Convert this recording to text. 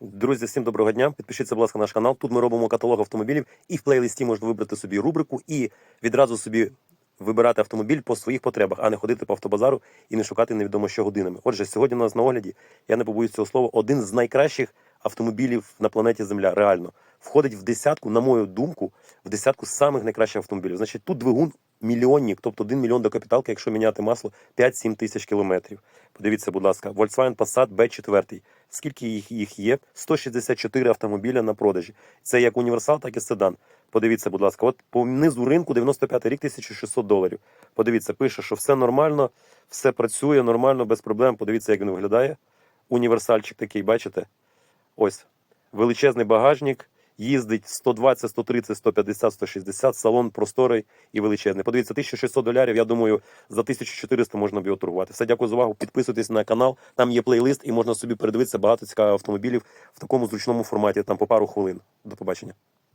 Друзі, всім доброго дня. Підпишіться, будь ласка, на наш канал. Тут ми робимо каталог автомобілів, і в плейлисті можна вибрати собі рубрику і відразу собі вибирати автомобіль по своїх потребах, а не ходити по автобазару і не шукати невідомо що годинами. Отже, сьогодні у нас на огляді, я не побоюсь цього слова, один з найкращих автомобілів на планеті Земля. Реально входить в десятку, на мою думку, в десятку самих найкращих автомобілів. Значить, тут двигун мільйонник, тобто 1 мільйон до капіталки, якщо міняти масло 5-7 тисяч кілометрів. Подивіться, будь ласка, Volkswagen Passat B4. Скільки їх, їх є? 164 автомобіля на продажі. Це як універсал, так і седан. Подивіться, будь ласка, от по низу ринку 95 рік 1600 доларів. Подивіться, пише, що все нормально, все працює нормально, без проблем. Подивіться, як він виглядає. Універсальчик такий, бачите? Ось величезний багажник. Їздить 120, 130, 150, 160, салон просторий і величезний. Подивіться, 1600 долярів. я думаю, за 1400 можна б його торгувати. Все, дякую за увагу. Підписуйтесь на канал, там є плейлист і можна собі передивитися багато цікавих автомобілів в такому зручному форматі, там по пару хвилин. До побачення.